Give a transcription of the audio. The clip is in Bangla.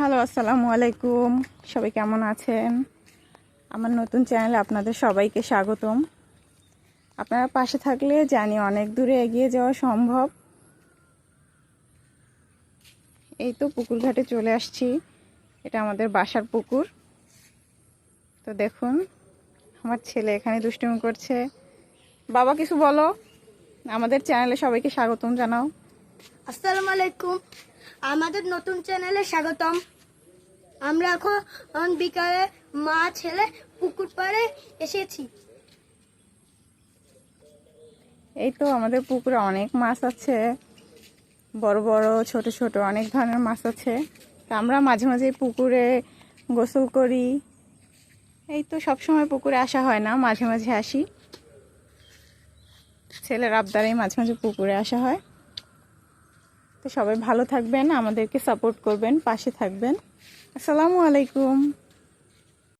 হ্যালো, আসসালামু আলাইকুম। সবাই কেমন আছেন? আমার নতুন চ্যানেলে আপনাদের সবাইকে স্বাগতম। আপনারা পাশে থাকলে জানি অনেক দূরে এগিয়ে যাওয়া সম্ভব। এই তো পুকুর ঘাটে চলে আসছি। এটা আমাদের বাসার পুকুর। তো দেখুন, আমার ছেলে এখানে দুষ্টুমি করছে। বাবা, কিছু বলো? আমাদের চ্যানেলে সবাইকে স্বাগতম জানাও। আসসালামু আলাইকুম। আমাদের নতুন চ্যানেলে স্বাগতম। আমরা এখন বিকালে মা ছেলে পুকুর পাড়ে এসেছি। এই তো আমাদের পুকুরে অনেক মাছ আছে। বড় বড়, ছোট ছোট অনেক ধরনের মাছ আছে। আমরা মাঝে মাঝে পুকুরে গোসল করি। এই তো সব সময় পুকুরে আসা হয় না, মাঝে মাঝে আসি। ছেলের আবদারেই মাঝে মাঝে পুকুরে আসা হয়। তো সবাই ভালো থাকবেন আমাদেরকে সাপোর্ট করবেন পাশে থাকবেন। আসসালামু আলাইকুম।